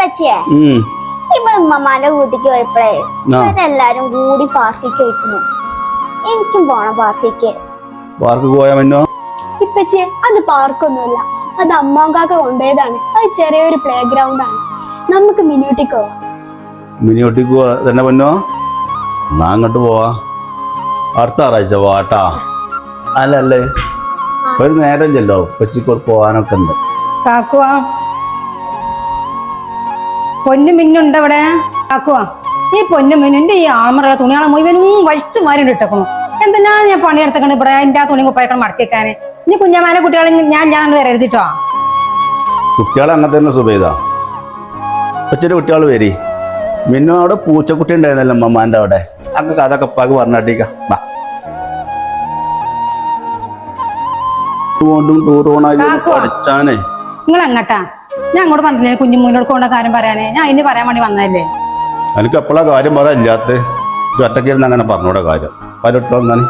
ഇപ്പച്ചേ ഉം. ഇവിടെ ഉമ്മമാന്റെ വീട്ടിക്ക് പോയപ്പോഴേ. എല്ലാരും കൂടി പാർട്ടിക്ക് വയ്ക്കുന്നു എനിക്കും പോണം പാർട്ടിക്ക് പാർക്ക് പോയാ മിന്നോ ഇപ്പച്ചേ അത് പാർക്കൊന്നുമല്ല അത് അമ്മാങ്കാക്ക കൊണ്ടുപോയതാണ്. അത് ചെറിയൊരു പ്ലേ ഗ്രൗണ്ട് ആണ്. നമുക്ക് മിനിയൂട്ടിക്ക് പോവാം. മിനിയോട്ടിക്ക് പോവാ. തന്നെ പൊന്നോ? എന്നാ അങ്ങോട്ട് പോവാ. അടുത്ത ആറാഴ്ച പോവാട്ടാ. അല്ലല്ലേ? ഒരു നേരം ചെല്ലോ. കൊച്ചിക്ക് പോവാനൊക്കെ ഉണ്ട്. കാക്കുവാ. പൊന്നു മിന്നുണ്ട് അവിടെ ആക്കുവാ ഈ പൊന്നു മിന്നുന്റെ ഈ ആമറുള്ള തുണികളെ മുഴുവനും വലിച്ചു മാറി ഇട്ടേക്കണു എന്താ ഞാൻ പണിയെടുത്തേക്കണ് ഇവിടെ? എന്റെ ആ തുണി കുപ്പായക്കണം മടക്കിക്കാന് ഇനി കുഞ്ഞമാനെ കുട്ടികളെ ഞാൻ ഞാൻ വരരുതിട്ടോ കുട്ടികളെ അങ്ങനെ തന്നെ സുബൈദ കൊച്ചിന്റെ കുട്ടികൾ വരി. മിന്നു അവിടെ പൂച്ചക്കുട്ടി ഉണ്ടായിരുന്നല്ലോ അമ്മമാന്റെ അവിടെ. അതൊക്കെ കഥ പാക്ക് പറഞ്ഞാട്ടിക്ക. കൊണ്ടും ടൂർ കാക്കുവാ. പഠിച്ചാനേ. നിങ്ങൾ അങ്ങട്ടാ ഞാൻ അങ്ങോട്ട് പറഞ്ഞില്ലേ കുഞ്ഞു മുന്നോട്ട് കൊണ്ട കാര്യം പറയാനേ? ഞാൻ അതിന് പറയാൻ വേണ്ടി വന്നതല്ലേ? എനിക്ക് എപ്പോഴാ കാര്യം പറയാൻ ഇല്ലാത്ത? ഒറ്റക്കിരുന്ന് അങ്ങനെ പറഞ്ഞൂടെ കാര്യം. പലട്ടോ എന്നാണ്